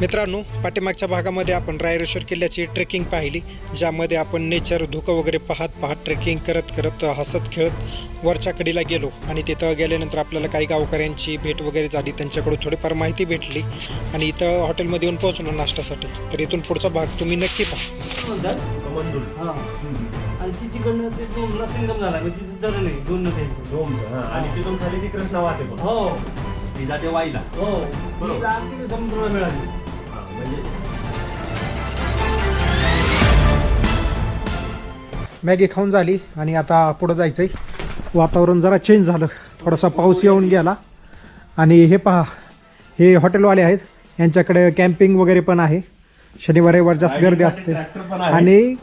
मित्रांनो पाठीमागच्या भागामध्ये आपण रायरेश्वर किल्ल्याची ट्रेकिंग पाहिली ज्यामध्ये आपण नेचर धुकं वगैरे पाहत पाहत ट्रेकिंग करत करत हसत खेळत वरच्या कडीला गेलो आणि तिथं गेल्यानंतर आपल्याला काही गावकऱ्यांची भेट वगैरे झाली त्यांच्याकडून थोडीफार माहिती भेटली आणि इथं हॉटेलमध्ये येऊन पोहोचलो नाश्त्यासाठी तर इथून पुढचा भाग तुम्ही नक्की पहा कमंडूल हा. आणि हा. तिथून खाली ती कृष्णा वाहते हो ती जाते वाईला हो बरोबर. समुद्राला मिळाली मॅगी खाऊन झाली आणि आता पुढं जायचं आहे वातावरण जरा चेंज झालं. थोडासा पाऊस येऊन गेला. आणि हे पहा हे हॉटेलवाले आहेत. यांच्याकडे कॅम्पिंग वगैरे पण आहे. शनिवार रविवार जास्त गर्दी असते. आणि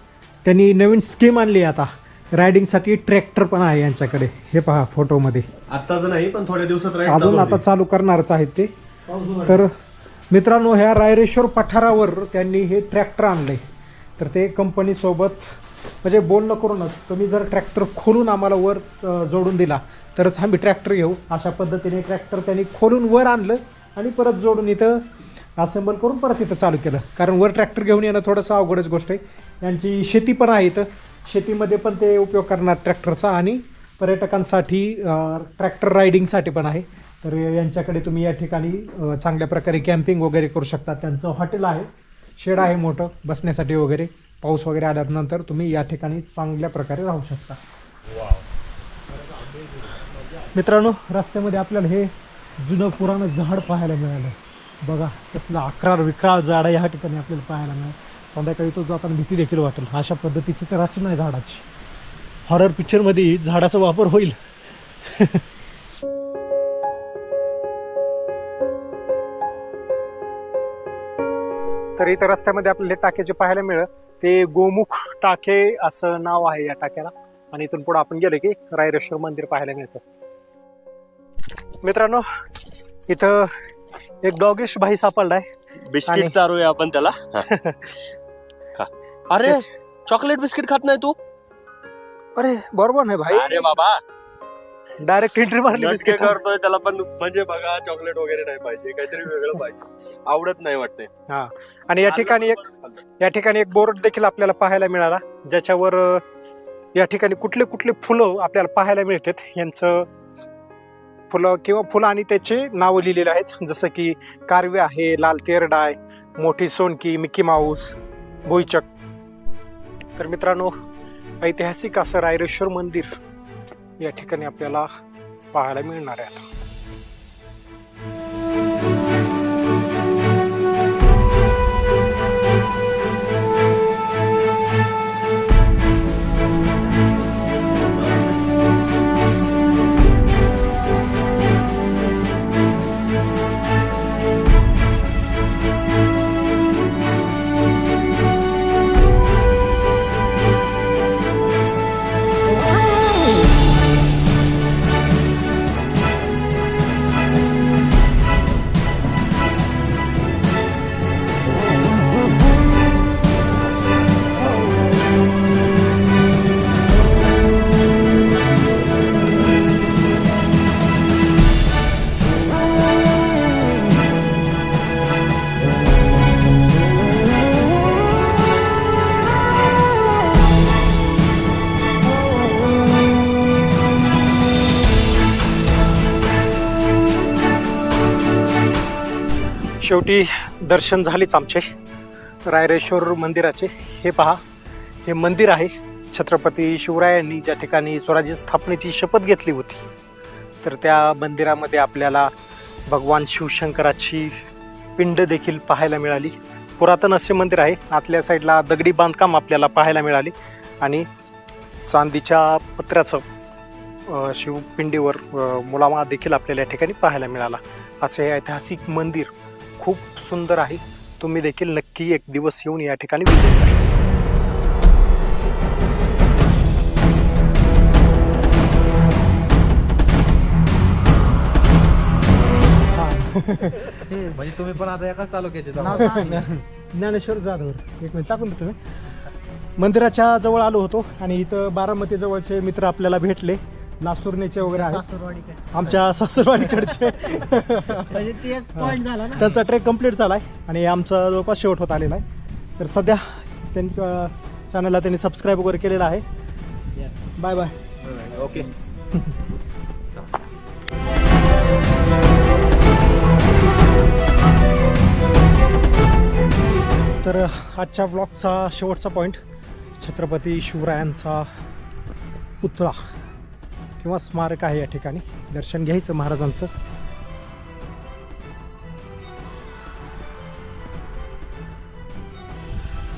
त्यांनी नवीन स्कीम आणली आहे आता. रायडिंगसाठी ट्रॅक्टर पण आहे यांच्याकडे. हे पहा फोटोमध्ये आत्ताच नाही पण थोड्या दिवसात अजून आता. चालू करणारच आहेत ते. तर मित्रांनो ह्या रायरेश्वर पठारावर त्यांनी हे ट्रॅक्टर आणले तर ते कंपनीसोबत म्हणजे बोलणं करूनच तुम्ही जर ट्रॅक्टर खोलून आम्हाला वर जोडून दिला तरच आम्ही ट्रॅक्टर घेऊ. अशा पद्धतीने ट्रॅक्टर त्यांनी खोलून वर आणलं आणि परत जोडून इथं असेंबल करून परत इथं चालू केलं. कारण वर ट्रॅक्टर घेऊन येणं थोडंसं अवघडच गोष्ट आहे. यांची शेती पण आहे इथं. शेतीमध्ये पण ते उपयोग करणार ट्रॅक्टरचा आणि पर्यटकांसाठी ट्रॅक्टर रायडिंगसाठी पण आहे. तर यांच्याकडे तुम्ही या ठिकाणी चांगल्या प्रकारे कॅम्पिंग वगैरे करू शकता. त्यांचं हॉटेल आहे. शेड आहे मोठं. बसण्यासाठी वगैरे. पाऊस वगैरे आल्यानंतर तुम्ही या ठिकाणी चांगल्या प्रकारे राहू शकता. मित्रांनो रस्त्यामध्ये आपल्याला हे जुनं पुराणं झाड पाहायला मिळालं. बघा कसलं अकराळ विक्राळ झाड या ठिकाणी आपल्याला पाहायला मिळालं. संध्याकाळी तो जाताना भीती देखील वाटेल अशा पद्धतीची तर रचना आहे झाडाची. हॉरर पिक्चरमध्ये झाडाचा वापर होईल. तर इथं रस्त्यामध्ये आपल्याला टाक्याचे पाहायला मिळत ते गोमुख टाके असं नाव आहे या टाक्याला. आणि इथून पुढे आपण गेलो की रायरेश्वर मंदिर पाहायला मिळतं. मित्रांनो इथं एक डॉगिश भाई सापडलाय. बिस्किट चारूया आपण त्याला. अरे चॉकलेट बिस्किट खात नाही तू? अरे बरोबर नाही भाई. अरे बाबा. डायरेक्ट एंट्री मारली बिस्किट करतोय त्याला पण म्हणजे बघा चॉकलेट वगैरे नाही पाहिजे काहीतरी वेगळं पाहिजे. आवडत नाही वाटते आणि या ठिकाणी एक या ठिकाणी एक बोर्ड देखील आपल्याला पाहायला मिळाला ज्याच्यावर या ठिकाणी कुठले कुठले फुलं आपल्याला पाहायला मिळतात. यांचं फुलं किंवा फुलं आणि त्याचे नावं लिहिलेले आहेत. जसं की कारवे आहे लाल तेरडाय मोठी सोनकी मिकी माऊस भुईचक. तर मित्रांनो ऐतिहासिक असं रायरेश्वर मंदिर या ठिकाणी आपल्याला पाहायला मिळणार आहे शेवटी दर्शन झालेच आमचे. रायरेश्वर मंदिराचे. हे पहा हे मंदिर आहे. छत्रपती शिवरायांनी ज्या ठिकाणी स्वराज्य स्थापनेची शपथ घेतली होती तर त्या मंदिरामध्ये आपल्याला भगवान शिवशंकराची पिंड देखील पाहायला मिळाली. पुरातन असे मंदिर आहे. आतल्या साईडला दगडी बांधकाम आपल्याला पाहायला मिळाले आणि चांदीच्या पत्र्याचं शिवपिंडीवर मुलामा देखील आपल्याला या ठिकाणी पाहायला मिळाला. असे ऐतिहासिक मंदिर खूप सुंदर आहे. तुम्ही देखील नक्की एक दिवस येऊन या ठिकाणी विजिट करा. म्हणजे तुम्ही पण आता एकाच तालुक्याचे ज्ञानेश्वर जाधव. एक मिनिट टाकून देतो मी. मंदिराच्या जवळ आलो होतो आणि इथं बारामती जवळचे मित्र आपल्याला भेटले. लासुर्णीचे वगैरे आहेत. सासरवाडीकडे आमच्या सासरवाडीकडचे. म्हणजे ते एक पॉईंट झाला ना? त्यांचा ट्रेक कंप्लीट झाला आहे आणि आमचा जवळपास शेवट होत आलेला आहे. तर सध्या त्यांच्या चॅनलला त्यांनी सबस्क्राईब वगैरे केलेलं आहे. बाय बाय ओके तर आजच्या ब्लॉगचा शेवटचा पॉईंट छत्रपती शिवरायांचा पुतळा. किंवा स्मारक आहे या ठिकाणी. दर्शन घ्यायचं महाराजांचं.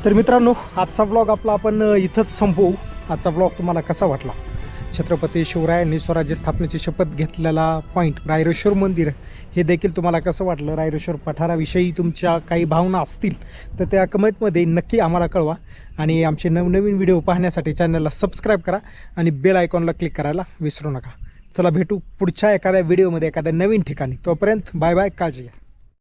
तर मित्रांनो आजचा ब्लॉग आपला आपण इथंच संपवू. आजचा ब्लॉग तुम्हाला कसा वाटला? छत्रपती शिवरायांनी स्वराज्य स्थापनेची शपथ घेतलेला पॉईंट रायरेश्वर मंदिर. हे देखील तुम्हाला कसं वाटलं? रायरेश्वर पठाराविषयी तुमच्या काही भावना असतील तर त्या कमेंटमध्ये नक्की आम्हाला कळवा. आणि आमचे नवनवीन व्हिडिओ पाहण्यासाठी चॅनलला सबस्क्राईब करा आणि बेल आयकॉनला क्लिक करायला विसरू नका. चला भेटू पुढच्या एखाद्या व्हिडिओमध्ये एखाद्या नवीन ठिकाणी. तोपर्यंत बाय बाय काळजी घ्या.